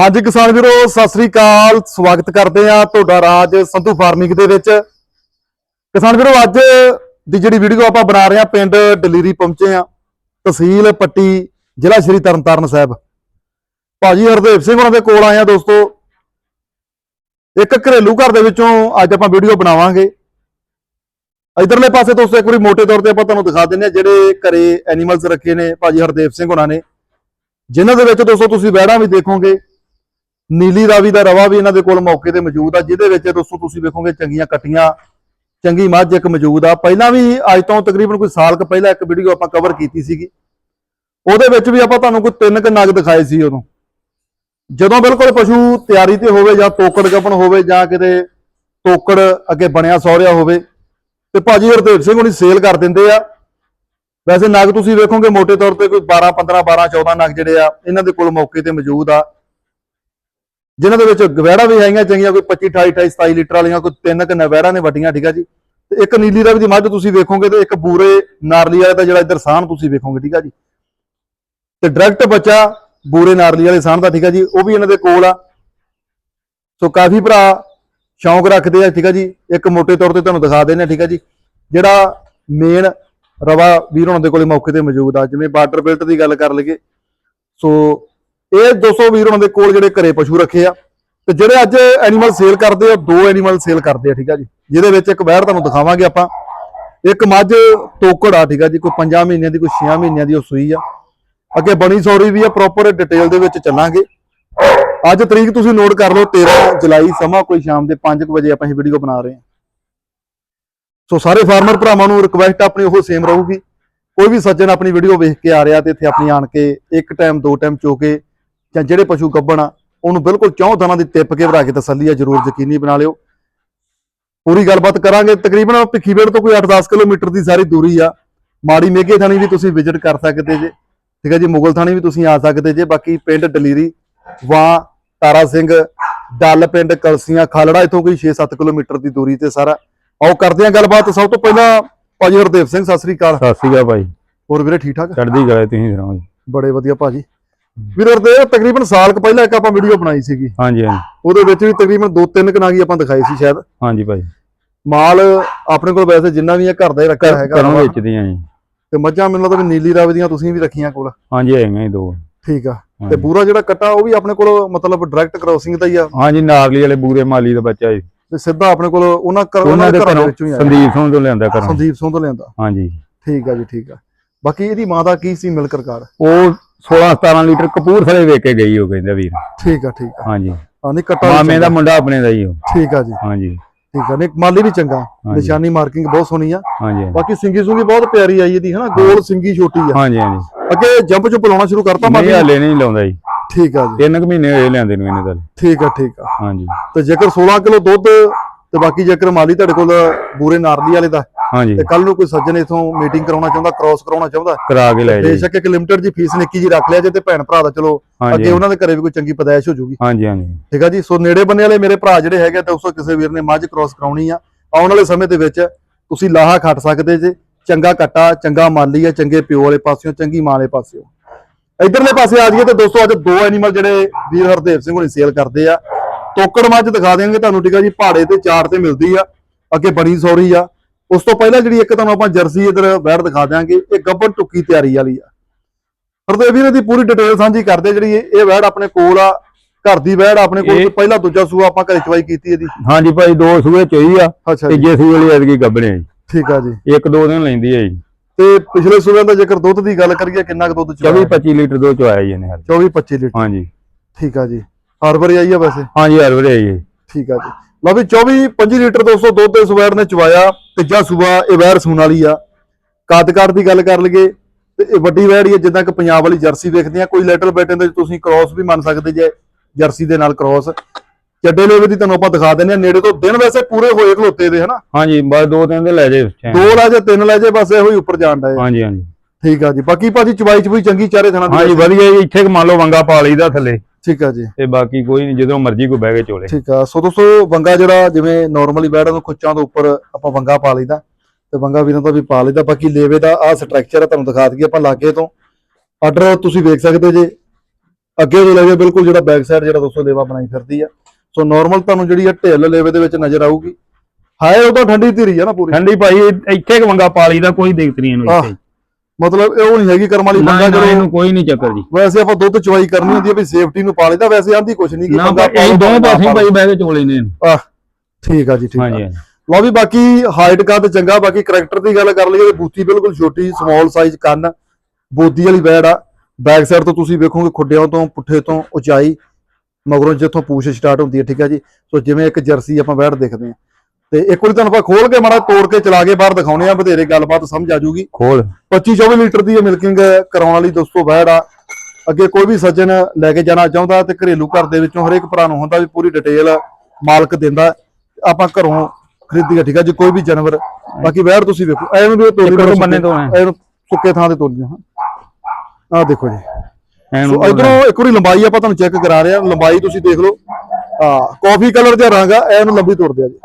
ਹਾਂਜੀ ਕਿਸਾਨ ਵੀਰੋ, ਸਤਿ ਸ੍ਰੀ ਅਕਾਲ। ਸਵਾਗਤ ਕਰਦੇ ਆ ਤੁਹਾਡਾ ਰਾਜ ਸੰਧੂ ਫਾਰਮਿੰਗ ਦੇ ਵਿੱਚ। ਕਿਸਾਨ ਵੀਰੋ, ਅੱਜ ਦੀ ਜਿਹੜੀ ਵੀਡੀਓ ਆਪਾਂ ਬਣਾ ਰਹੇ ਆ ਪਿੰਡ ਡਲੀਰੀ ਪਹੁੰਚੇ ਆ ਤਹਿਸੀਲ ਪੱਟੀ, ਜ਼ਿਲ੍ਹਾ ਸ਼੍ਰੀ ਤਰਨਤਾਰਨ ਸਾਹਿਬ। ਭਾਜੀ ਹਰਦੇਵ ਸਿੰਘ ਉਹਨਾਂ ਦੇ ਕੋਲ ਆਏ ਆ ਦੋਸਤੋ। ਇੱਕ ਘਰੇਲੂ ਘਰ ਦੇ ਵਿੱਚੋਂ ਅੱਜ ਆਪਾਂ ਵੀਡੀਓ ਬਣਾਵਾਂਗੇ। ਇਧਰਲੇ ਪਾਸੇ ਦੋਸਤੋ, ਇੱਕ ਵਾਰੀ ਮੋٹے ਤੌਰ ਤੇ ਆਪਾਂ ਤੁਹਾਨੂੰ ਦਿਖਾ ਦਿੰਦੇ ਆ ਜਿਹੜੇ ਘਰੇ ਐਨੀਮਲਸ ਰੱਖੇ ਨੇ ਭਾਜੀ ਹਰਦੇਵ ਸਿੰਘ ਉਹਨਾਂ ਨੇ। ਜਿਨ੍ਹਾਂ ਦੇ ਵਿੱਚ ਦੋਸਤੋ, ਤੁਸੀਂ ਵਹਿੜਾਂ ਵੀ ਦੇਖੋਗੇ। ਨੀਲੀ ਰਾਵੀ ਦਾ ਰਵਾ ਵੀ ਇਹਨਾਂ ਦੇ ਕੋਲ ਮੌਕੇ ਤੇ ਮੌਜੂਦ ਆ, ਜਿਹਦੇ ਵਿੱਚ ਦੋਸਤੋ ਤੁਸੀਂ ਵੇਖੋਗੇ ਚੰਗੀਆਂ ਕਟੀਆਂ, ਚੰਗੀ ਮੱਝ ਇੱਕ ਮੌਜੂਦ ਆ। ਪਹਿਲਾਂ ਵੀ ਅੱਜ ਤੋਂ ਤਕਰੀਬਨ ਕੋਈ ਸਾਲ ਕੁ ਪਹਿਲਾਂ ਇੱਕ ਵੀਡੀਓ ਆਪਾਂ ਕਵਰ ਕੀਤੀ ਸੀਗੀ। ਉਹਦੇ ਵਿੱਚ ਵੀ ਆਪਾਂ ਤੁਹਾਨੂੰ ਕੋਈ ਤਿੰਨ ਕੁ ਨਗ ਦਿਖਾਏ ਸੀ ਉਦੋਂ। ਜਦੋਂ ਬਿਲਕੁਲ ਪਸ਼ੂ ਤਿਆਰੀ ਤੇ ਹੋਵੇ ਜਾਂ ਤੋਕੜ ਗੱਪਣ ਹੋਵੇ ਜਾਂ ਕਿਤੇ ਤੋਕੜ ਅੱਗੇ ਬਣਿਆ ਸੌਰਿਆ ਹੋਵੇ, ਤੇ ਭਾਜੀ ਹਰਦੇਵ ਸਿੰਘ ਹੁਣੀ ਸੇਲ ਕਰ ਦਿੰਦੇ ਆ। ਵੈਸੇ ਨਗ ਤੁਸੀਂ ਵੇਖੋਗੇ ਮੋٹے ਤੌਰ ਤੇ ਕੋਈ 12 15 12 14 ਨਗ ਜਿਹੜੇ ਆ, ਇਹਨਾਂ ਦੇ ਕੋਲ ਮੌਕੇ ਤੇ ਮੌਜੂਦ ਆ। ਜਿਨ੍ਹਾਂ ਦੇ ਵਿੱਚ ਗਵੈੜਾ ਵੀ ਹੈਗੀਆਂ ਚੰਗੀਆਂ, ਕੋਈ 25 28 28 27 ਲੀਟਰ ਵਾਲੀਆਂ, ਕੋਈ ਤਿੰਨ ਕ ਨਵੈੜਾ ਨੇ ਵੱਡੀਆਂ, ਠੀਕ ਆ ਜੀ। ਤੇ ਇੱਕ ਨੀਲੀ ਰਵੀ ਦੀ ਮੱਝ ਤੁਸੀਂ ਵੇਖੋਗੇ ਤੇ ਇੱਕ ਬੂਰੇ ਨਾਰਲੀ ਵਾਲੇ ਦਾ ਜਿਹੜਾ ਇੱਧਰ ਸਾਹਣ ਤੁਸੀਂ ਵੇਖੋਗੇ, ਠੀਕ ਆ ਜੀ। ਤੇ ਡਾਇਰੈਕਟ ਬੱਚਾ ਬੂਰੇ ਨਾਰਲੀ ਵਾਲੇ ਸਾਹਣ ਦਾ ਠੀਕ ਆ ਜੀ। ਉਹ ਵੀ ਇਹਨਾਂ ਦੇ ਕੋਲ ਆ। ਸੋ ਕਾਫੀ ਭਰਾ ਸ਼ੌਂਕ ਰੱਖਦੇ ਆ, ਠੀਕ ਆ ਜੀ। ਇੱਕ ਮੋਟੇ ਤੌਰ ਤੇ ਤੁਹਾਨੂੰ ਦਿਖਾ ਦਿੰਦੇ ਆ, ਠੀਕ ਆ ਜੀ। ਜਿਹੜਾ ਮੇਨ ਰਵਾ ਵੀਰ ਹੋਣਾ ਦੇ ਕੋਲੇ ਮੌਕੇ ਤੇ ਮੌਜੂਦ ਆ। ਜਿਵੇਂ ਬਾਰਡਰ ਬਿਲਟ ਦੀ ਗੱਲ ਕਰ ਲਈਏ, ਸੋ ਇਹ 200 ਵੀਰ ਉਹਨਾਂ ਦੇ ਕੋਲ ਜਿਹੜੇ ਘਰੇ ਪਸ਼ੂ ਰੱਖੇ ਆ ਤੇ ਜਿਹੜੇ ਅੱਜ ਐਨੀਮਲ ਸੇਲ ਕਰਦੇ ਆ, ਦੋ ਐਨੀਮਲ ਸੇਲ ਕਰਦੇ ਆ, ਠੀਕ ਆ ਜੀ। ਜਿਹਦੇ ਵਿੱਚ ਇੱਕ ਵਹਿੜ ਤੁਹਾਨੂੰ ਦਿਖਾਵਾਂਗੇ ਆਪਾਂ। ਇੱਕ ਮੱਝ, ਤੋਕੜ ਆ, ਠੀਕ ਆ ਜੀ। ਕੋਈ 5 ਮਹੀਨਿਆਂ ਦੀ, ਕੋਈ 6 ਮਹੀਨਿਆਂ ਦੀ ਉਹ ਸੂਈ ਆ। ਅੱਗੇ ਬਣੀ ਸੌਰੀ ਵੀ ਆ ਪ੍ਰੋਪਰ ਡਿਟੇਲ ਦੇ ਵਿੱਚ ਚੱਲਾਂਗੇ। ਅੱਜ ਤਰੀਕ ਤੁਸੀਂ ਨੋਟ ਕਰ ਲਓ 13 ਜੁਲਾਈ ਸਮਾਂ, ਕੋਈ ਸ਼ਾਮ ਦੇ 5 ਵਜੇ ਆਪਾਂ ਇਹ ਵੀਡੀਓ ਬਣਾ ਰਹੇ ਹਾਂ ਸੋ ਸਾਰੇ ਫਾਰਮਰ ਭਰਾਵਾਂ ਨੂੰ ਰਿਕੁਐਸਟ ਆਪਣੀ ਉਹ ਸੇਮ ਰਹੂਗੀ। ਕੋਈ ਵੀ ਸੱਜਣ ਆਪਣੀ ਵੀਡੀਓ ਵੇਖ ਕੇ ਆ ਰਿਹਾ ਤੇ ਇੱਥੇ ਆਪਣੀ ਆਣ ਕੇ, ਇੱਕ ਟਾਈਮ ਦੋ ਟਾਈਮ ਚੋ ਕੇ ਜਾਂ ਜਿਹੜੇ ਪਸ਼ੂ ਗੱਭਣ ਆ ਉਹਨੂੰ ਬਿਲਕੁਲ ਚੌਂ ਥਾਂ ਦੀ ਟਿੱਪ ਕੇ ਭਰਾ ਕੇ ਤਸੱਲੀ ਆ ਜਰੂਰ ਯਕੀਨੀ ਬਣਾ ਲਿਓ। ਪੂਰੀ ਗੱਲਬਾਤ ਕਰਾਂਗੇ। ਤਕਰੀਬਨ ਭਿੱਖੀਵੇੜ ਤੋਂ ਕੋਈ 8-10 ਕਿਲੋਮੀਟਰ ਦੀ ਸਾਰੀ ਦੂਰੀ ਆ। ਮਾੜੀ ਮੇਘੇ ਥਾਣੀ ਵੀ ਤੁਸੀਂ ਵਿਜ਼ਿਟ ਕਰ ਸਕਦੇ ਜੇ। ਠੀਕ ਹੈ ਜੀ ਮੁਗਲ ਥਾਣੀ ਵੀ ਤੁਸੀਂ ਆ ਸਕਦੇ ਜੇ। ਬਾਕੀ ਪਿੰਡ ਡਲੀਰੀ ਵਾਂ ਤਾਰਾ ਸਿੰਘ ਡੱਲ ਪਿੰਡ ਕਲਸੀਆਂ ਖਾਲੜਾ ਇਥੋਂ ਕੋਈ 6-7 ਕਿਲੋਮੀਟਰ ਦੀ ਦੂਰੀ ਤੇ ਸਾਰਾ। ਆਓ ਕਰਦੇ ਆ ਗੱਲਬਾਤ। ਸਭ ਤੋਂ ਪਹਿਲਾਂ ਭਾਜੀ ਹਰਦੇਵ ਸਿੰਘ ਸਤਿ ਸ੍ਰੀ ਅਕਾਲ। ਸਤਿ ਸ਼੍ਰੀ ਅਕਾਲ ਭਾਈ। ਹੋਰ ਵੀਰੇ ਠੀਕ ਠਾਕ ਚੜ੍ਹਦੀ ਕਲਾ ਤੁਸੀਂ ਸੁਣਾਓ ਜੀ। ਬੜੇ ਵਧੀਆ ਭਾਜੀ। ਵੀਰ ਹਰਦੇਵ ਤਕਰੀਬਨ ਸਾਲ ਕੁ ਪਹਿਲਾਂ ਇੱਕ ਆਪਾਂ ਵੀਡੀਓ ਬਣਾਈ ਸੀਗੀ। ਹਾਂਜੀ ਹਾਂਜੀ। ਉਹਦੇ ਵਿੱਚ ਵੀ ਤਕਰੀਬਨ ਦੋ ਤਿੰਨ ਕਨਾਗੀ ਆਪਾਂ ਦਿਖਾਈ ਸੀ ਸ਼ਾਇਦ। ਹਾਂਜੀ ਭਾਈ। ਮਾਲ ਆਪਣੇ ਕੋਲ ਵੈਸੇ ਜਿੰਨਾ ਵੀ ਹੈ ਘਰ ਦਾ ਹੀ ਰੱਖਿਆ ਹੈਗਾ। ਘਰੋਂ ਵੇਚਦੀਆਂ ਜੀ। ਤੇ ਮੱਝਾਂ ਮੈਨੂੰ ਲੱਗਦਾ ਨੀਲੀ ਰਾਵੀ ਦੀਆਂ ਤੁਸੀਂ ਵੀ ਰੱਖੀਆਂ ਕੋਲ। ਹਾਂਜੀ ਹੈਗੀਆਂ ਜੀ ਦੋ। ਠੀਕ ਆ। ਤੇ। ਪੂਰਾ ਜਿਹੜਾ ਕੱਟਾ ਉਹ ਵੀ ਆਪਣੇ ਕੋਲ ਮਤਲਬ ਡਾਇਰੈਕਟ ਕ੍ਰੋਸਿੰਗ ਦਾ ਹੀ ਆ। ਹਾਂਜੀ ਨਾਰਲੀ ਵਾਲੇ ਬੂਰੇ ਮਾਲੀ ਦਾ ਬੱਚਾ ਜੀ। ਤੇ ਸਿੱਧਾ ਆਪਣੇ ਕੋਲ ਉਹਨਾਂ ਘਰ ਉਹਨਾਂ ਦੇ ਘਰਾਂ ਸੰਦੀਪ ਸਿੰਘ ਤੋਂ ਲਿਆਂਦਾ ਘਰੋਂ। ਸੰਦੀਪ ਸਿੰਘ ਤੋਂ ਲਿਆਂਦਾ। ਹਾਂਜੀ। ਠੀਕ ਆ ਜੀ ਠੀਕ ਆ। ਬਾਕੀ ਇਹਦੀ ਮਾਂ ਦਾ ਕੀ ਸੀ ਮਿਲਕ ਰਿਕਾਰਡ ਉਹ 16 17 ਲੀਟਰ ਕਪੂਰਥਲੇ ਵੇਚ ਕੇ ਗਈ ਉਹ ਕਹਿੰਦਾ ਵੀਰ। ਠੀਕ ਆ ਠੀਕ ਆ। ਹਾਂਜੀ। ਹਾਂ ਨਹੀਂ ਕੱਟਾ ਮਾਮੇ ਦਾ। ਮੁੰਡਾ ਆਪਣੇ ਦਾ ਜੀ ਉਹ। ਠੀਕ ਆ ਜੀ। ਹਾਂਜੀ। ਠੀਕ ਆ ਨਹੀਂ ਮਾਲੀ ਵੀ ਚੰਗਾ। ਨਿਸ਼ਾਨੀ ਮਾਰਕਿੰਗ ਬਹੁਤ ਸੋਹਣੀ ਆ। ਹਾਂਜੀ। ਬਾਕੀ ਸਿੰਗੀ ਸੁੰਗੀ ਬਹੁਤ ਪਿਆਰੀ ਆਈ ਇਹਦੀ ਹਨਾ? ਗੋਲ ਸਿੰਗੀ ਛੋਟੀ ਆ। ਹਾਂਜੀ ਹਾਂਜੀ। ਅੱਗੇ ਜੰਪ ਜੁਪ ਲਾਉਣਾ ਸ਼ੁਰੂ ਕਰਤਾ ਮਾਲੀ ਹਲੇ ਨਹੀਂ ਲਾਉਂਦਾ ਜੀ। ਠੀਕ ਆ ਜੀ। ਤਿੰਨ ਕੁ ਮਹੀਨੇ ਹੋਏ ਲਿਆਂਦੇ ਨੂੰ ਇਹਨੇ ਗੱਲ ਠੀਕ ਆ ਠੀਕ ਆ। ਹਾਂਜੀ। ਤੇ ਜੇਕਰ 16 ਕਿਲੋ ਦੁੱਧ ਤੇ ਬਾਕੀ ਜੇਕਰ ਮਾਲੀ ਤੁਹਾਡੇ ਕੋਲ ਬੂਰੇ ਨਾਰਲੀ ਵਾਲੇ ਦਾ ਹਾਂਜੀ। ਤੇ ਕੱਲ ਨੂੰ ਕੋਈ ਸੱਜਣ ਇਥੋਂ ਮੀਟਿੰਗ ਕਰਾਉਣਾ ਚਾਹੁੰਦਾ ਕ੍ਰਾਸ ਕਰਾਉਣਾ ਚਾਹੁੰਦਾ? ਕਰਾ ਕੇ ਲੈ ਜੀ। ਬੇਸ਼ੱਕ ਇੱਕ ਲਿਮਟਿਡ ਜੀ ਫੀਸ ਨਿੱਕੀ ਜੀ ਰੱਖ ਲਿਆ ਜੇ ਤੇ ਭੈਣ ਭਰਾ ਦਾ ਚਲੋ ਅੱਗੇ ਉਹਨਾਂ ਦੇ ਘਰੇ ਵੀ ਕੋਈ ਚੰਗੀ ਪਦਾਇਸ਼ ਹੋ ਜੂਗੀ ਹਾਂਜੀ ਹਾਂਜੀ। ਠੀਕ ਆ ਜੀ? ਸੋ ਨੇੜੇ ਬੰਨੇ ਵਾਲੇ ਮੇਰੇ ਭਰਾ ਜਿਹੜੇ ਹੈਗੇ ਤਾਂ ਉਸੋ ਕਿਸੇ ਵੀਰ ਨੇ ਮੱਝ ਕ੍ਰਾਸ ਕਰਾਉਣੀ ਆ। ਆਉਣ ਵਾਲੇ ਸਮੇਂ ਦੇ ਵਿੱਚ ਤੁਸੀਂ ਲਾਹਾ ਖੱਟ ਸਕਦੇ ਜੇ ਚੰਗਾ ਕੱਟਾ ਚੰਗਾ ਮਾਲੀ ਆ ਚੰਗੇ ਪਿਓ ਵਾਲੇ ਪਾਸਿਓਂ ਚੰਗੀ ਮਾਂ ਵਾਲੇ ਪਾਸਿਓਂ। ਇਧਰਲੇ ਪਾਸੇ ਆ ਜਾਈਏ ਤੇ ਦੋਸਤੋ ਅੱਜ ਦੋ ਐਨੀਮਲ ਜਿਹੜੇ ਵੀਰ ਹਰਦੇਵ ਸਿੰਘ ਹੁਣੀ ਸੇਲ ਕਰਦੇ ਆ। ਤੋਕੜ ਮੱਝ ਦਿਖਾ ਦੇਵਾਂਗੇ ਤੁਹਾਨੂੰ ਠੀਕ ਆ ਜੀ? ਪਹਾੜੇ ਤੇ ਚਾਰ ਤੇ ਮਿਲਦੀ ਆ। ਅੱਗੇ ਬੜੀ ਸੌਰੀ ਆ। ਉਸ ਤੋਂ ਪਹਿਲਾਂ ਜਿਹੜੀ ਇੱਕ ਤੁਹਾਨੂੰ ਆਪਾਂ ਜਰਸੀ ਇਧਰ ਬੈਠ ਦਿਖਾ ਦਿਆਂਗੇ ਇਹ ਗੱਬਨ ਟੁੱਕੀ ਤਿਆਰੀ ਵਾਲੀ ਆ। ਹਰਦੇਵ ਵੀਰ ਦੀ ਪੂਰੀ ਡਿਟੇਲ ਸਾਂਝੀ ਕਰਦੇ ਜਿਹੜੀ ਇਹ ਵੈੜ ਆਪਣੇ ਕੋਲ ਆ ਘਰ ਦੀ ਵੈੜ ਆਪਣੇ ਕੋਲ ਪਹਿਲਾ ਦੂਜਾ ਸੂਆ ਆਪਾਂ ਘਰੇ ਚਵਾਈ ਕੀਤੀ ਇਹਦੀ। ਹਾਂਜੀ ਭਾਈ ਦੋ ਸੂਏ ਚੋਈ ਆ ਤੀਜੇ ਸੂਏ ਲਈ ਐਤਕੀ ਗੱਬਣੇ ਜੀ। ਠੀਕ ਆ ਜੀ। ਇੱਕ ਦੋ ਦਿਨ ਲੈਂਦੀ ਹੈ ਜੀ। ਤੇ ਪਿਛਲੇ ਸੂਬਿਆਂ ਦਾ ਜੇਕਰ ਦੁੱਧ ਦੀ ਗੱਲ ਕਰੀਏ ਕਿੰਨਾ ਕੁ ਦੁੱਧ 24 25 ਲੀਟਰ ਦੋ ਚੋਇਆ ਜੀ ਇਹਨੇ ਹਾਲੇ 24 25 ਲੀਟਰ। ਹਾਂਜੀ। ਠੀਕ ਆ ਜੀ। ਹਰ ਵਾਰੀ ਆਈ ਆ ਵੈਸੇ? ਹਾਂਜੀ ਹਰ ਵਾਰੀ ਆਈ ਹੈ ਠੀਕ ਆ ਜੀ। ਲਓ ਵੀ 24 25 ਲੀਟਰ 200 ਦੁੱਧ ਇਸ ਵੈੜ ਨੇ ਚਵਾਇਆ ਤੀਜਾ ਸੂਬਾ ਇਹ ਵੈੜ ਸੂਣ ਵਾਲੀ ਆ। ਕੱਦ ਕਾਠ ਦੀ ਗੱਲ ਕਰ ਲਈਏ ਤੇ ਇਹ ਵੱਡੀ ਵੈੜ ਹੀ ਜਿੱਦਾਂ ਕਿ ਪੰਜਾਬ ਵਾਲੀ ਜਰਸੀ ਵੇਖਦੇ ਆ। ਕੋਈ ਲੈਟਰ ਬੈਟਨ ਦੇ ਤੁਸੀਂ ਕ੍ਰਾਸ ਵੀ ਮੰਨ ਸਕਦੇ ਜੇ ਜਰਸੀ ਦੇ ਨਾਲ ਕ੍ਰਾਸ ਚੱਡੇ ਲੇਵੇ ਦੀ ਤੁਹਾਨੂੰ ਆਪਾਂ ਦਿਖਾ ਦਿੰਦੇ ਆ ਨੇੜੇ ਤੋਂ ਦਿਨ ਵੈਸੇ ਪੂਰੇ ਹੋਏ ਖਲੋਤੇ ਦੇ ਹਨਾ? ਹਾਂਜੀ ਬਸ ਦੋ ਦਿਨ ਦੇ ਲੈ ਜੇ ਦੋ ਲੈ ਜੇ ਤਿੰਨ ਲੈ ਜੇ ਬਸ ਇਹੋ ਹੀ ਉੱਪਰ ਜਾਣ ਦਾ ਹਾਂਜੀ ਹਾਂਜੀ। ਠੀਕ ਆ ਜੀ। ਬਾਕੀ ਭਾਜੀ ਚਵਾਈ ਚਵਈ ਚੰਗੀ ਚਾਰੇ ਥਣਾ ਹਾਂਜੀ ਵਧੀਆ ਜੀ ਇੱਥੇ ਮੰਨ ਲਓ ਵੰਗਾ ਪਾ ਲਈਦਾ ਥੱਲੇ। ਠੀਕ ਆ ਜੀ। ਤੇ ਬਾਕੀ ਕੋਈ ਨਹੀਂ ਜਦੋਂ ਮਰਜ਼ੀ ਕੋਈ ਬਹਿ ਕੇ ਚੋਲੇ। ਠੀਕ ਆ। ਸੋ ਦੋਸਤੋ ਵੰਗਾ ਜਿਹੜਾ ਜਿਵੇਂ ਨਾਰਮਲੀ ਬੈਠਾ ਨੂੰ ਖੁੱਚਾਂ ਦੇ ਉੱਪਰ ਆਪਾਂ ਵੰਗਾ ਪਾ ਲਈਦਾ। ਤੇ ਵੰਗਾ ਵੀਰਾਂ ਤੋਂ ਵੀ ਪਾ ਲਈਦਾ। ਬਾਕੀ ਲੇਵੇ ਦਾ ਆ ਸਟਰਕਚਰ ਆ ਤੁਹਾਨੂੰ ਦਿਖਾ ਦਈਏ ਆਪਾਂ ਲਾਗੇ ਤੋਂ। ਆਰਡਰ ਤੁਸੀਂ ਵੇਖ ਸਕਦੇ ਜੇ। ਅੱਗੇ ਤੋਂ ਲੇਵੇ ਬਿਲਕੁਲ ਜਿਹੜਾ ਬੈਕ ਸਾਈਡ ਜਿਹੜਾ ਦੋਸਤੋ ਲੇਵਾ ਬਣਾਈ ਫਿਰਦੀ ਆ। ਸੋ ਨਾਰਮਲ ਤੁਹਾਨੂੰ ਜਿਹੜੀ ਆ ਢਿੱਲ ਲੇਵੇ ਦੇ ਵਿੱਚ ਨਜ਼ਰ ਆਊਗੀ। ਹੈ ਉਹ ਤਾਂ ਠੰਡੀ ਧੀਰੀ ਆ ਨਾ ਪੂਰੀ। ਠੰਡੀ ਭਾਈ ਇੱਥੇ ਕਿ ਵੰਗਾ ਪਾਲੀ ਦਾ ਕੋਈ ਦਿੱਕਤ ਨਹੀਂ ਇਹਨੂੰ ਇੱਥੇ। ਮਤਲਬ ਇਹ ਉਹ ਨਹੀਂ ਹੈਗੀ ਕਰਮ ਵਾਲੀ ਬੰਦਾ ਜਦੋਂ ਇਹਨੂੰ ਕੋਈ ਨਹੀਂ ਚੱਕਰ ਜੀ। ਵੈਸੇ ਆਪਾਂ ਦੁੱਧ ਚਵਾਈ ਕਰਨੀ ਹੁੰਦੀ ਹੈ ਵੀ ਸੇਫਟੀ ਨੂੰ ਪਾਲੀਦਾ ਵੈਸੇ ਆਂਦੀ ਕੁਛ ਨਹੀਂ ਕਿ ਬੰਦਾ ਇਹ ਦੋਵੇਂ ਪਾਸੇ ਭਾਈ ਬਹਿ ਕੇ ਚੋਲੇ ਨੇ ਇਹਨੂੰ। ਆਹ, ਠੀਕ ਆ ਜੀ ਠੀਕ ਆ। ਲਓ ਵੀ ਬਾਕੀ ਹਾਈਟ ਕੱਦ ਚੰਗਾ ਬਾਕੀ ਕਰੈਕਟਰ ਦੀ ਗੱਲ ਕਰ ਲਈਏ ਤੇ ਬੂਤੀ ਬਿਲਕੁਲ ਛੋਟੀ ਸਮਾਲ ਸਾਈਜ਼ ਕੰਨ ਬੋਦੀ ਵਾਲੀ ਬੈੜ ਆ। ਬੈਕ ਸਾਈਡ ਤੋਂ ਤੁਸੀਂ ਵੇਖੋਗੇ ਖੁੱਡਿਆਂ ਤੋਂ ਪੁੱਠੇ ਤੋਂ ਉਚਾਈ ਮਗਰੋਂ ਜਿੱਥੋਂ ਪੂਛ ਸਟਾਰਟ ਹੁੰਦੀ ਹੈ ਠੀਕ ਹੈ ਜੀ। ਸੋ ਜਿਵੇਂ ਇੱਕ ਜਰਸੀ ਆਪਾਂ ਬੈੜ ਦੇਖਦੇ ਹਾਂ। ਤੇ ਇੱਕ ਵਾਰੀ ਤੁਹਾਨੂੰ ਆਪਾਂ ਖੋਲ ਕੇ ਮਾੜਾ ਤੋੜ ਕੇ ਚਲਾ ਕੇ ਬਾਹਰ ਦਿਖਾਉਣੇ ਆ ਬਥੇਰੇ ਗੱਲਬਾਤ ਸਮਝ ਆ ਜੂਗੀ ਖੋਲ। 25 24 ਲੀਟਰ ਦੀ ਇਹ ਮਿਲਕਿੰਗ ਕਰਾਉਣ ਵਾਲੀ ਦੋਸਤੋ ਬੈੜ ਆ। ਅੱਗੇ ਕੋਈ ਵੀ ਸੱਜਣ ਲੈ ਕੇ ਜਾਣਾ ਚਾਹੁੰਦਾ ਤੇ ਘਰੇਲੂ ਘਰ ਦੇ ਵਿੱਚੋਂ ਹਰੇਕ ਭਰਾ ਨੂੰ ਹੁੰਦਾ ਵੀ ਪੂਰੀ ਡਿਟੇਲ ਮਾਲਕ ਦਿੰਦਾ। ਆਪਾਂ ਘਰੋਂ ਖਰੀਦੀ ਆ ਠੀਕ ਆ ਜੀ ਕੋਈ ਵੀ ਜਾਨਵਰ। ਬਾਕੀ ਬੈੜ ਤੁਸੀਂ ਵੇਖੋ ਐਨੂੰ ਵੀ ਤੋੜੀ ਦੋ ਬੰਨੇ ਤੋਂ। ਐਨੂੰ ਸੁੱਕੇ ਥਾਂ ਤੇ ਤੋੜੀਆਂ ਹਾਂ ਆਹ ਦੇਖੋ ਜੀ। ਸੋ ਇਧਰੋਂ ਇੱਕ ਵਾਰੀ ਲੰਬਾਈ ਆਪਾਂ ਤੁਹਾਨੂੰ ਚੈੱਕ ਕਰਾ ਰਹੇ ਆ। ਲੰਬਾਈ ਤੁਸੀਂ ਦੇਖ ਲਓ। ਹਾਂ ਕਾਫੀ ਕਲਰ ਦਾ ਰੰਗ ਆ ਐਨੂੰ ਲੰਬੀ ਤੋੜਦੇ ਆ ਜੀ।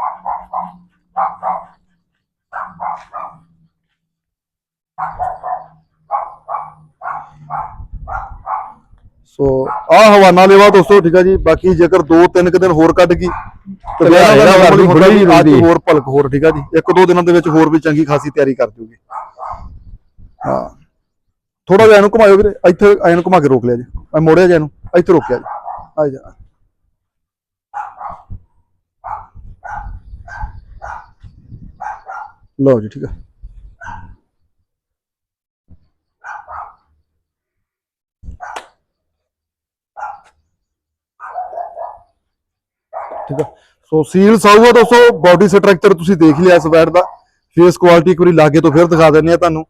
ਸੋ ਆ ਹਵਾਨਾ ਲੈਵਾ ਦੋਸਤੋ ਠੀਕ ਆ ਜੀ। ਬਾਕੀ ਜੇਕਰ 2-3 ਕੁ ਦਿਨ ਹੋਰ ਕੱਢ ਗਈ ਤੇ ਵਿਆਹ ਦਾ ਮਾਮੂਲੀ ਹੁੰਦਾ ਬੜੀ ਅੱਜ। ਹੋਰ ਭਲਕ ਹੋਰ ਠੀਕ ਆ ਜੀ। ਇੱਕ ਦੋ ਦਿਨਾਂ ਦੇ ਵਿੱਚ ਹੋਰ ਵੀ ਚੰਗੀ ਖਾਸੀ ਤਿਆਰੀ ਕਰ ਜੂਗੀ। ਹਾਂ। ਥੋੜਾ ਜਿਹਾ ਇਹਨੂੰ ਘੁਮਾਇਓ ਵੀਰੇ। ਇੱਥੇ ਇਹਨੂੰ ਘੁਮਾ ਕੇ ਰੋਕ ਲਿਆ ਜੀ। ਆ ਮੋੜਿਆ ਜਾ ਇਹਨੂੰ। ਇੱਥੇ ਰੋਕਿਆ ਜੀ। ਆ ਜਾ। ਲਓ ਜੀ ਠੀਕ ਆ। ਠੀਕ ਆ। ਸੋ ਸੀਲ ਸਾਊ ਆ ਦੋਸਤੋ ਬਾਡੀ ਸਟਰਕਚਰ ਤੁਸੀਂ ਦੇਖ ਲਿਆ ਇਸ ਵੈਟ ਦਾ। ਫੇਸ ਕੁਆਲਿਟੀ ਇੱਕ ਵਾਰੀ ਲਾਗੇ ਤੋਂ ਫਿਰ ਦਿਖਾ ਦਿੰਨੇ ਆ ਤੁਹਾਨੂੰ।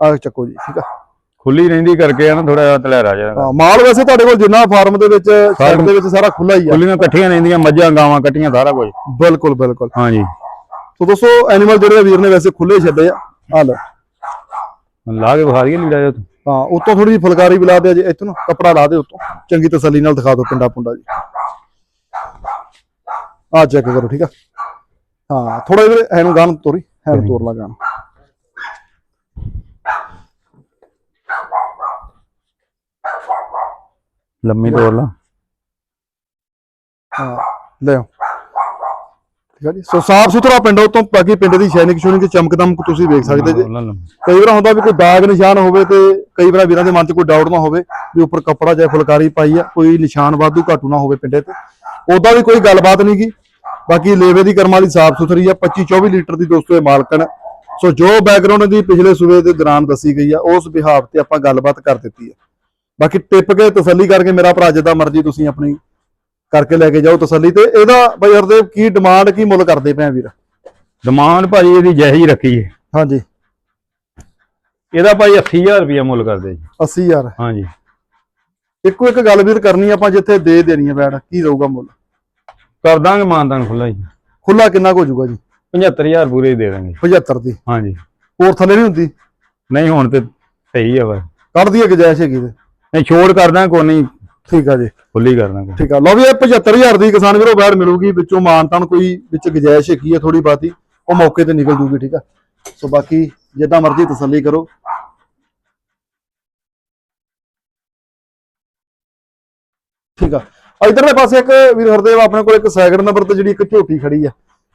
ਆ ਚੱਕੋ ਜੀ ਠੀਕ ਆ। ਖੁੱਲੀ ਰਹਿੰਦੀ ਕਰਕੇ ਆ ਨਾ ਥੋੜਾ ਜਿਹਾ ਤਲੇਰਾ ਜਾ ਹਾਂ, ਮਾਲ ਵੈਸੇ ਤੁਹਾਡੇ ਕੋਲ ਜਿੰਨਾ ਫਾਰਮ ਦੇ ਵਿੱਚ ਸਾਈਡ ਦੇ ਵਿੱਚ ਸਾਰਾ ਖੁੱਲਾ ਹੀ ਆ। ਖੁੱਲੀਆਂ ਇਕੱਠੀਆਂ ਰਹਿੰਦੀਆਂ ਮੱਝਾਂ ਗਾਵਾਂ ਇਕੱਠੀਆਂ ਸਾਰਾ ਕੁਝ ਬਿਲਕੁਲ ਬਿਲਕੁਲ। ਹਾਂਜੀ ਸੋ ਦੋਸਤੋ ਐਨੀਮਲ ਜਿਹੜੇ ਵੀਰ ਨੇ ਵੈਸੇ ਖੁੱਲੇ ਛੱਡੇ ਆ। ਆ ਲਓ ਲਾ ਕੇ ਵਿਖਾ ਦਈਏ ਲੀੜਾ ਜਿਹਾ ਤੂੰ। ਹਾਂ ਉੱਤੋਂ ਥੋੜੀ ਜਿਹੀ ਫੁਲਕਾਰੀ ਵੀ ਲਾ ਦੇ ਜੇ ਇੱਥੋਂ ਕੱਪੜਾ ਲਾ ਦੇ ਉੱਤੋਂ। ਚੰਗੀ ਤਸੱਲੀ ਨਾਲ ਦਿਖਾ ਦਿਓ ਪਿੰਡਾ ਪੁੰਡਾ ਜੀ। ਆ ਚੈੱਕ ਕਰੋ ਠੀਕ ਆ? ਹਾਂ ਥੋੜਾ ਜਿਹਾ ਇਹਨੂੰ ਗਾਣ ਤੋਰੀ ਇਹਨੂੰ ਤੋਰ ਲਾ ਗਾਣ ਲੰਮੀ ਤੋਰ ਲਾ। ਹਾਂ ਲੈ ਠੀਕ ਆ ਜੀ ਸੋ ਸਾਫ਼ ਸੁਥਰਾ ਪਿੰਡ ਉਤੋਂ ਬਾਕੀ ਪਿੰਡ ਦੀ ਸ਼ੈਨਿਕ ਸ਼ੂਨਿਕ ਚਮਕ ਦਮਕ ਤੁਸੀਂ ਵੇਖ ਸਕਦੇ ਜੇ। ਕਈ ਵਾਰ ਹੁੰਦਾ ਵੀ ਕੋਈ ਦਾਗ ਨਿਸ਼ਾਨ ਹੋਵੇ ਤੇ ਕਈ ਵਾਰ ਵੀਰਾਂ ਦੇ ਮਨ 'ਚ ਕੋਈ ਡਾਊਟ ਨਾ ਹੋਵੇ ਵੀ ਉੱਪਰ ਕੱਪੜਾ ਜਾਂ ਫੁਲਕਾਰੀ ਪਾਈ ਆ ਕੋਈ ਨਿਸ਼ਾਨ ਵਾਧੂ ਘਾਟੂ ਨਾ ਹੋਵੇ ਪਿੰਡੇ ਤੇ ਉਦਾਂ ਵੀ ਕੋਈ ਗੱਲਬਾਤ ਨਹੀਂ ਗੀ ਬਾਕੀ ਲੇਵੇ ਦੀ ਕਰਮ ਵਾਲੀ ਸਾਫ਼ ਸੁਥਰੀ ਆ 25 24 ਲੀਟਰ ਦੀ ਦੋਸਤੋ ਇਹ ਮਾਲਕਣ। ਸੋ ਜੋ ਬੈਕਗ੍ਰਾਉਂਡ ਦੀ ਪਿਛਲੇ ਸੂਬੇ ਦੇ ਦੌਰਾਨ ਦੱਸੀ ਗਈ ਆ ਉਸ ਬਿਹਾਵ ਤੇ ਆਪਾਂ ਗੱਲਬਾਤ ਕਰ ਦਿੱਤੀ ਆ ਬਾਕੀ ਟਿੱਪ ਕੇ ਤਸੱਲੀ ਕਰਕੇ ਮੇਰਾ ਭਰਾ ਜਿੱਦਾਂ ਮਰਜ਼ੀ ਤੁਸੀਂ ਆਪਣੀ ਕਰਕੇ ਲੈ ਕੇ ਜਾਓ ਤਸੱਲੀ ਤੇ ਇਹਦਾ ਬਈ ਹਰਦੇਵ ਕੀ ਡਿਮਾਂਡ ਕੀ ਮੁੱਲ ਕਰਦੇ ਪਏ ਆ ਵੀਰ? ਡਿਮਾਂਡ ਭਾਜੀ ਇਹਦੀ ਜਹੀ ਰੱਖੀ ਹੈ ਹਾਂਜੀ। ਇਹਦਾ ਭਾਈ 80000 ਰੁਪਇਆ ਮੁੱਲ ਕਰਦੇ ਜੀ। 80000 ਹਾਂਜੀ। ਇੱਕੋ ਇੱਕ ਗੱਲ ਵੀਰ ਕਰਨੀ ਆਪਾਂ ਜਿੱਥੇ ਦੇ ਦੇਣੀ ਹੈ ਬੈਡ ਕੀ ਰਹੂਗਾ ਮੁੱਲ? ਕਰ ਦਾਂਗੇ ਮਾਨਦਾਨ ਖੁੱਲਾ ਜੀ। ਖੁੱਲਾ ਕਿੰਨਾ ਕੁ ਹੋ ਜਾਊਗਾ ਜੀ? 75000 ਪੂਰੇ ਹੀ ਦੇ ਦਾਂਗੇ 75 ਦੀ? ਹਾਂਜੀ। ਹੋਰ ਥੱਲੇ ਨਹੀਂ ਹੁੰਦੀ? ਨਹੀਂ ਹੁਣ ਤੇ ਸਹੀ ਆ ਵਾ ਕੱਢ ਦੀ ਗੁਜਾਇਸ਼ ਹੈਗੀ ਤੇ। ਨਹੀਂ ਛੋੜ ਕਰਦਾ ਕੋਈ ਨਹੀਂ। ਠੀਕ ਆ ਜੀ। ਖੁੱਲੀ ਕਰ ਦਾਂਗੇ ਠੀਕ ਆ। ਲਓ ਵੀ ਇਹ 75000 ਦੀ ਕਿਸਾਨ ਵੀਰੋ ਬੈਡ ਮਿਲੂਗੀ ਵਿੱਚੋਂ ਮਾਨਤਾਨ ਕੋਈ ਵਿੱਚ ਗੁਜਾਇਸ਼ ਹੈਗੀ ਹੈ ਥੋੜੀ ਬਾਤੀ ਉਹ ਮੌਕੇ ਤੇ ਨਿਕਲ ਜੂਗੀ ਠੀਕ ਆ। ਸੋ ਬਾਕੀ ਜਿੱਦਾਂ ਮਰਜ਼ੀ ਤਸੱਲੀ ਕਰੋ। ਠੀਕ ਆ। ਇਧਰਲੇ ਪਾਸੇ ਇੱਕ ਵੀਰ ਹਰਦੇਵ ਆਪਣੇ ਕੋਲ ਇੱਕ ਸੈਕਿੰਡ ਨੰਬਰ ਤੇ ਜਿਹੜੀ ਇੱਕ ਝੋਟੀ ਖੜੀ ਆ।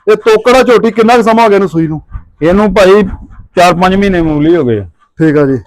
ਇਹ ਤੋਕੜਾ ਝੋਟੀ ਕਿੰਨਾ ਕੁ ਸਮਾਂ ਹੋ ਗਿਆ ਇਹਨੂੰ ਸੂਈ ਨੂੰ? ਇਹਨੂੰ ਭਾਈ 4-5 ਮਹੀਨੇ ਮੂਲੀ ਹੋ ਗਏ ਆ। ਠੀਕ ਆ ਜੀ।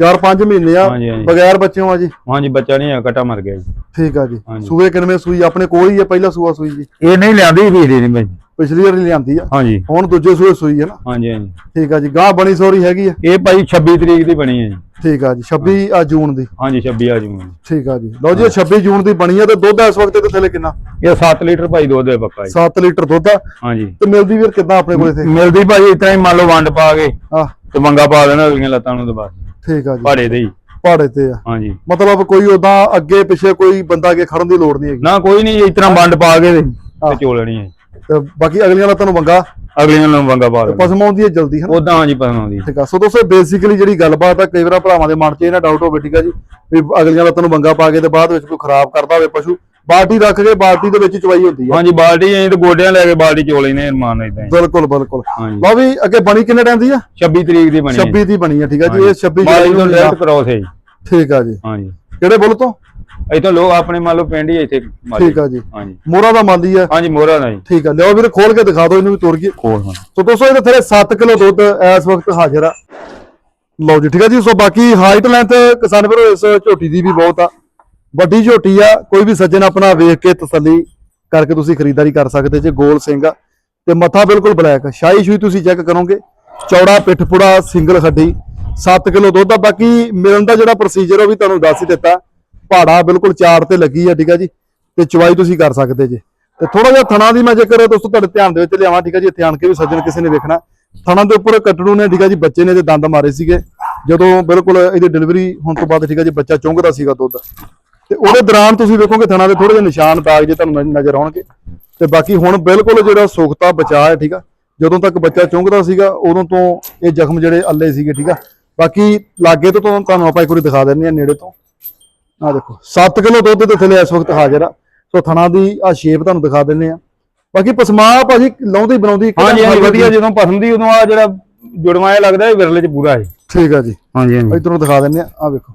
4-5 ਮਹੀਨੇ ਆ ਹਾਂਜੀ, ਹਾਂਜੀ। ਬਗੈਰ ਬੱਚਿਆਂ ਆ ਜੀ। ਹਾਂਜੀ ਬੱਚਾ ਨਹੀਂ ਆ ਕਟਾ ਮਰ ਗਿਆ ਜੀ। ਠੀਕ ਆ ਜੀ। ਹਾਂਜੀ। ਸੂਏ ਕਿਨਵੇਂ ਸੂਈ ਆਪਣੇ ਕੋਲ ਹੀ ਆ ਪਹਿਲਾ ਸੂਆ ਸੂਈ ਜੀ। ਇਹ ਨਹੀਂ ਲਿਆਂਦੀ ਵੀਰੇ ਨਹੀਂ ਭਾਈ ਪਿਛਲੀ ਵਾਰੀ ਲਿਆਂਦੀ ਆ। ਹਾਂਜੀ। ਹੁਣ ਦੂਜੇ ਸੂਏ ਸੂਈ ਹੈ ਨਾ। ਹਾਂਜੀ ਹਾਂਜੀ। ਠੀਕ ਆ ਜੀ ਗਾਂ ਬਣੀ ਸੋਰੀ ਹੈਗੀ ਆ। ਇਹ ਭਾਈ 26 ਤਰੀਕ ਦੀ ਬਣੀ ਹੈ ਜੀ। ਠੀਕ ਆ ਜੀ 26 ਆ ਜੂਨ ਦੀ। ਹਾਂਜੀ 26 ਆ ਜੂਨ ਠੀਕ ਆ ਜੀ। ਲਓ ਜੀ ਇਹ 26 ਜੂਨ ਦੀ ਬਣੀ ਆ ਤੇ ਦੁੱਧ ਇਸ ਵਕਤ ਤੇ ਥੱਲੇ ਕਿੰਨਾ? ਇਹ 7 ਲੀਟਰ ਭਾਈ ਦੁੱਧ ਹੈ ਪੱਕਾ ਜੀ। 7 ਲੀਟਰ ਦੁੱਧ ਆ। ਹਾਂਜੀ। ਤੇ ਮਿਲਦੀ ਵੀਰ ਕਿੱਦਾਂ ਆਪਣੇ ਕੋਲ ਇੱਥੇ? ਮਿਲਦੀ ਭਾਈ ਇਤਨਾ ਹੀ ਮੰਨ ਲਓ ਵੰਡ ਪਾ ਕੇ ਆ ਤੇ ਮੰਗਾ ਪਾ ਦੇਣਾ ਅਗਲੀਆਂ ਲੱਤਾਂ ਨੂੰ ਦਬਾ ਠੀਕ ਆ ਜੀ। ਭਾੜੇ ਦੇ ਹੀ। ਪਹਾੜੇ ਤੇ ਆ। ਹਾਂਜੀ। ਮਤਲਬ ਕੋਈ ਉਦਾਂ ਅੱਗੇ ਪਿੱਛੇ ਕੋਈ ਬੰਦਾ ਅੱਗੇ ਖੜਨ ਦੀ ਲੋੜ ਨਹੀਂ ਹੈਗੀ। ਨਾ ਕੋਈ ਨਹੀਂ ਇਤਨਾ ਵੰਡ ਪਾ ਕੇ ਤੇ ਤੇ ਚੋਲਣੀ ਹੈ। ਤੇ ਬਾਕੀ ਅਗਲੀਆਂ ਲੱਤਾਂ ਨੂੰ ਵੰਗਾ। ਅਗਲੀਆਂ ਨੂੰ ਮੰਗਾ ਦੇਣਾ ਪਸਮ ਆਉਂਦੀ ਹੈ ਜਲਦੀ ਹੈ ਨਾ ਉਦਾਂ ਹਾਂਜੀ ਪਸੰਦ ਆਉਂਦੀ ਠੀਕ ਆ। ਸੋ ਦੋਸਤੋ ਬੇਸਿਕਲੀ ਜਿਹੜੀ ਗੱਲਬਾਤ ਆ ਕਈ ਵਾਰ ਭਰਾਵਾਂ ਦੇ ਮਨ 'ਚ ਇਹ ਨਾ ਡਾਊਟ ਹੋਵੇ ਠੀਕ ਆ ਜੀ ਵੀ ਅਗਲੀਆਂ ਲੱਤਾਂ ਨੂੰ ਵੰਗਾ ਪਾ ਕੇ ਤੇ ਬਾਅਦ ਵਿੱਚ ਕੋਈ ਖਰਾਬ ਕਰਦਾ ਹੋਵੇ ਪਸ਼ੂ ਬਾਲਟੀ ਰੱਖ ਕੇ ਬਾਲਟੀ ਦੇ ਵਿੱਚ ਚਵਾਈ ਹੁੰਦੀ ਆ। ਹਾਂਜੀ ਬਾਲਟੀ ਐਂ ਤੇ ਗੋਡਿਆਂ ਲੈ ਕੇ ਬਾਲਟੀ ਚੋ ਲੈਨੇ ਅਰਮਾਨ ਇਦਾਂ ਹੀ। ਬਿਲਕੁਲ ਬਿਲਕੁਲ। ਹਾਂਜੀ। ਲਓ ਵੀ ਅੱਗੇ ਬਣੀ ਕਿੰਨੇ ਟਾਈਮ ਦੀ ਆ? 26 ਤਰੀਕ ਦੀ ਬਣੀ ਹੈ। 26 ਦੀ ਬਣੀ ਆ ਠੀਕ ਆ ਜੀ ਇਹ 26 ਬਾਈ ਜੁਲਾਈ ਨੂੰ ਲੈਫਟ ਹੈ ਜੀ। ਠੀਕ ਆ ਜੀ। ਹਾਂਜੀ। ਕਿਹੜੇ ਬੁੱਲ ਤੋਂ? ਇੱਥੋਂ ਲੋਕ ਆਪਣੇ ਮੰਨ ਲਓ ਪਿੰਡ ਹੀ ਇੱਥੇ ਮਾਲੀ। ਠੀਕ ਆ ਜੀ। ਹਾਂਜੀ। ਮੋਹਰਾ ਦਾ ਮੰਨ ਲਈ ਆ। ਹਾਂਜੀ ਮੋਹਰਾ ਦਾ ਜੀ। ਠੀਕ ਆ ਲਿਓ ਵੀਰ ਖੋਲ ਕੇ ਦਿਖਾ ਦਿਓ ਇਹਨੂੰ ਵੀ ਤੋੜ ਕੇ। ਕੋਲ ਹੁਣ ਸੋ ਦੋਸਤੋ ਇਹਦੇ ਥੱਲੇ 7 ਕਿਲੋ ਦੁੱਧ ਇਸ ਵਕਤ ਹਾਜ਼ਰ ਆ। ਲਓ ਜੀ ਠੀਕ ਆ ਜੀ। ਸੋ ਬਾਕੀ ਹਾਈਟ ਲੈਂਥ ਕਿਸਾਨ ਵੀਰੋ ਇਸ ਝੋਟੀ ਦੀ ਵੀ ਬਹੁਤ ਆ। ਵੱਡੀ ਝੋਟੀ ਆ ਕੋਈ ਵੀ ਸੱਜਣ ਆਪਣਾ ਵੇਖ ਕੇ ਤਸੱਲੀ ਕਰਕੇ ਤੁਸੀਂ ਖਰੀਦਦਾਰੀ ਕਰ ਸਕਦੇ ਜੇ ਗੋਲ ਸਿੰਘ ਆ। ਤੇ ਮੱਥਾ ਬਿਲਕੁਲ ਬਲੈਕ ਸ਼ਾਹੀ ਸ਼ੂਈ ਤੁਸੀਂ ਚੈੱਕ ਕਰੋਗੇ। ਚੌੜਾ ਪਿੱਠ ਪੁੜਾ ਸਿੰਗਲ ਹੱਡੀ 7 ਕਿਲੋ ਦੁੱਧ ਆ। ਬਾਕੀ ਮਿਲਣ ਦਾ ਜਿਹੜਾ ਪ੍ਰੋਸੀਜਰ ਉਹ ਵੀ ਤੁਹਾਨੂੰ ਦੱਸ ਹੀ ਦਿੱਤਾ। ਪਹਾੜਾ ਬਿਲਕੁਲ ਚਾਰ ਤੇ ਲੱਗੀ ਆ, ਠੀਕ ਆ ਜੀ। ਤੇ ਚਵਾਈ ਤੁਸੀਂ ਕਰ ਸਕਦੇ ਜੇ। ਤੇ ਥੋੜਾ ਜਿਹਾ ਥਣਾ ਦੀ ਮੈਂ ਜੇਕਰ ਦੋਸਤੋ ਤੁਹਾਡੇ ਧਿਆਨ ਦੇ ਵਿੱਚ ਲਿਆਵਾਂ, ਠੀਕ ਆ ਜੀ, ਇੱਥੇ ਆਣ ਕੇ ਵੀ ਸੱਜਣ ਕਿਸੇ ਨੇ ਵੇਖਣਾ। ਥਣਾ ਦੇ ਉੱਪਰ ਕੱਟੜੂ ਨੇ, ਠੀਕ ਆ ਜੀ, ਬੱਚੇ ਨੇ ਤੇ ਦੰਦ ਮਾਰੇ ਸੀਗੇ। ਜਦੋਂ ਬਿਲਕੁਲ ਇਹਦੀ ਡਿਲੀਵਰੀ ਹੋਣ ਤੋਂ ਬਾਅਦ, ਠੀਕ ਆ ਜੀ, ਬੱਚਾ ਚੁੰਗਦਾ ਸੀਗਾ ਦੁੱਧ। ਤੇ ਉਹਦੇ ਦੌਰਾਨ ਤੁਸੀਂ ਵੇਖੋਗੇ ਥਣਾ ਦੇ ਥੋੜੇ ਜਿਹੇ ਨਿਸ਼ਾਨ ਦਾਗ ਜੇ, ਤੁਹਾਨੂੰ ਨਜ਼ਰ ਆਉਣਗੇ। ਤੇ ਬਾਕੀ ਹੁਣ ਬਿਲਕੁਲ ਜਿਹੜਾ ਸੁਖਤਾ ਬਚਾ ਹੈ, ਠੀਕ ਆ, ਜਦੋਂ ਤੱਕ ਬੱਚਾ ਚੁੰਗਦਾ ਸੀਗਾ, ਉਦੋਂ ਤੋਂ ਇਹ ਜ਼ਖਮ ਜਿਹੜੇ ਅੱਲੇ ਸੀਗੇ, ਠੀਕ ਆ। ਬਾਕੀ ਲਾਗੇ ਤੋਂ ਤੁਹਾਨੂੰ ਤੁਹਾਨੂੰ ਆਪਾਂ ਇੱਕ ਵਾਰੀ ਦਿਖਾ ਦਿੰਦੇ ਆ ਨੇੜੇ ਤੋਂ। ਆ ਦੇਖੋ 7 ਕਿਲੋ ਦੁੱਧ ਦੇ ਥੱਲੇ ਇਸ ਵਕਤ ਹਾਜ਼ਰ ਆ। ਸੋ ਥਣਾ ਦੀ ਆ ਸ਼ੇਪ ਤੁਹਾਨੂੰ ਦਿਖਾ ਦਿੰਦੇ ਆ। ਬਾਕੀ ਪਸਮਾ ਭਾਜੀ ਲਾਉਂਦੀ ਬਣਾਉਂਦੀ ਹਾਂਜੀ ਹਾਂਜੀ ਵਧੀਆ ਜਦੋਂ ਪਸੰਦ ਉਦੋਂ ਆ ਜਿਹੜਾ ਜੁੜਵਾ ਜਿਹਾ ਲੱਗਦਾ ਇਹ ਵਿਰਲੇ ਚ ਪੂਰਾ ਹੈ। ਠੀਕ ਆ ਜੀ। ਹਾਂਜੀ ਹਾਂਜੀ। ਇਧਰੋਂ ਦਿਖਾ ਦਿੰਦੇ ਆ ਆ ਵੇਖੋ।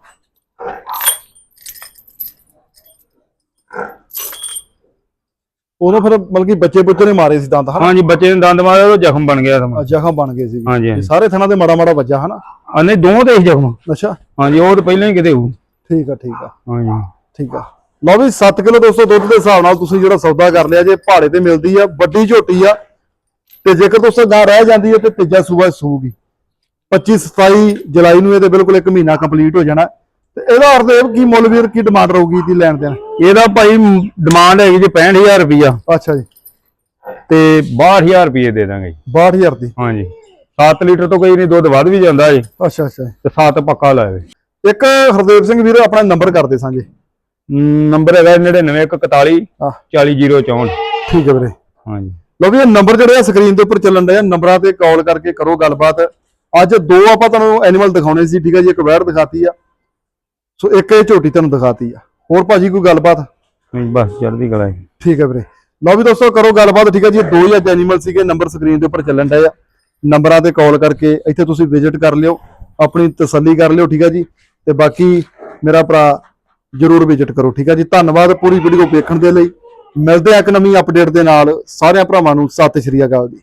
ਉਦੋਂ ਫਿਰ ਮਤਲਬ ਕਿ ਬੱਚੇ ਬੁੱਚੇ ਨੇ ਮਾਰੇ ਸੀ ਦੰਦ ਹਨਾ? ਹਾਂਜੀ ਬੱਚੇ ਨੇ ਦੰਦ ਮਾਰਿਆ ਉਹ ਜ਼ਖਮ ਬਣ ਗਿਆ ਸਮਾਂ ਜ਼ਖਮ ਬਣ ਗਏ ਸੀ। ਹਾਂਜੀ ਸਾਰੇ ਥਣਾ ਦੇ ਮਾੜਾ ਮਾੜਾ ਵੱਜਾ ਹਨਾ? ਨਹੀਂ ਦੋ ਤੇ ਸੀ ਜ਼ਖਮ। ਅੱਛਾ। ਹਾਂਜੀ ਉਹ ਤਾਂ ਪਹਿਲਾਂ ਹੀ ਕਿਤੇ ਹੋਊ। ਠੀਕ ਆ ਠੀਕ ਆ। ਹਾਂਜੀ। ਠੀਕ ਆ। ਲਓ ਵੀ 7 ਕਿਲੋ ਦੋਸਤੋ ਦੁੱਧ ਦੇ ਹਿਸਾਬ ਨਾਲ ਤੁਸੀਂ ਜਿਹੜਾ ਸੌਦਾ ਕਰ ਲਿਆ ਜੇ ਪਹਾੜੇ ਤੇ ਮਿਲਦੀ ਆ ਵੱਡੀ ਝੋਟੀ ਆ ਤੇ ਜੇਕਰ ਦੋਸਤੋ ਗਾਂ ਰਹਿ ਜਾਂਦੀ ਹੈ ਤੇ ਤੀਜਾ ਸੂਬਾ ਸੂਗੀ। 25 27 ਜੁਲਾਈ ਨੂੰ ਇਹਦੇ ਬਿਲਕੁਲ ਇੱਕ ਮਹੀਨਾ ਕੰਪਲੀਟ ਹੋ ਜਾਣਾ। ਤੇ ਇਹਦਾ ਇਹ ਕੀ ਮੁੱਲ ਵੀਰ ਕੀ ਡਿਮਾਂਡ ਰਹੂਗੀ ਦੀ ਲੈਣ ਦੇਣ? ਇਹਦਾ ਭਾਈ ਡਿਮਾਂਡ ਹੈਗੀ ਜੀ 65000 ਰੁਪਿਆ ਅੱਛਾ ਜੀ। ਤੇ 62000 ਰੁਪਏ ਦੇ ਦਾਂਗੇ ਜੀ। 62000 ਦੀ। ਹਾਂਜੀ। 7 ਲੀਟਰ ਤੋਂ ਕੋਈ ਨਹੀਂ ਦੁੱਧ ਵੱਧ ਵੀ ਜਾਂਦਾ ਜੀ। ਅੱਛਾ ਅੱਛਾ ਤੇ 7 ਪੱਕਾ ਲਾਵੇ ਇੱਕ ਹਰਦੇਵ ਸਿੰਘ ਵੀਰ ਆਪਣਾ ਨੰਬਰ ਕਰਦੇ ਸਾਂਝੇ। ਨੰਬਰ ਹੈਗਾ 9941 ਆਹ 40064 ਠੀਕ ਹੈ ਵੀਰੇ। ਹਾਂਜੀ। ਲਓ ਵੀ ਇਹ ਨੰਬਰ ਜਿਹੜੇ ਆ ਸਕਰੀਨ ਦੇ ਉੱਪਰ ਚੱਲਣ ਡਿਆ ਨੰਬਰਾਂ ਤੇ ਕਾਲ ਕਰਕੇ ਕਰੋ ਗੱਲਬਾਤ। ਅੱਜ ਦੋ ਆਪਾਂ ਤੁਹਾਨੂੰ ਐਨੀਮਲ ਦਿਖਾਉਣੇ ਸੀ ਠੀਕ ਹੈ ਜੀ ਇੱਕ ਵੈੜ ਦਿਖਾਤੀ ਆ। ਸੋ ਇੱਕ ਇਹ ਝੋਟੀ ਤੁਹਾਨੂੰ ਦਿਖਾਤੀ ਆ। ਹੋਰ ਭਾਜੀ ਕੋਈ ਗੱਲਬਾਤ? ਨਹੀਂ ਬਸ ਚੜ੍ਹਦੀ ਕਲਾ ਜੀ ਠੀਕ ਹੈ ਵੀਰੇ। ਲਓ ਵੀ ਦੋਸਤੋ ਕਰੋ ਗੱਲਬਾਤ ਠੀਕ ਹੈ ਜੀ ਦੋ ਹੀ ਅੱਜ ਐਨੀਮਲ ਸੀਗੇ ਨੰਬਰ ਸਕਰੀਨ ਦੇ ਉੱਪਰ ਚੱਲਣ ਡਿਆ ਆ। ਨੰਬਰਾਂ ਤੇ ਕਾਲ ਕਰਕੇ ਇੱਥੇ ਤੁਸੀਂ ਵਿਜ਼ਿਟ ਕਰ ਲਿਓ ਆਪਣੀ ਤਸੱਲੀ ਕਰ ਲਿਓ ਠੀਕ ਹੈ ਜੀ। ਤੇ ਬਾਕੀ ਮੇਰਾ ਭਰਾ ਜਰੂਰ ਵਿਜ਼ਿਟ ਕਰੋ, ਠੀਕ ਹੈ ਜੀ? ਧੰਨਵਾਦ ਪੂਰੀ ਵੀਡੀਓ ਵੇਖਣ ਦੇ ਲਈ। ਮਿਲਦੇ ਆ ਇੱਕ ਨਵੀਂ ਅਪਡੇਟ ਦੇ ਨਾਲ। ਸਾਰਿਆਂ ਭਰਾਵਾਂ ਨੂੰ ਸਤਿ ਸ਼੍ਰੀ ਅਕਾਲ ਜੀ।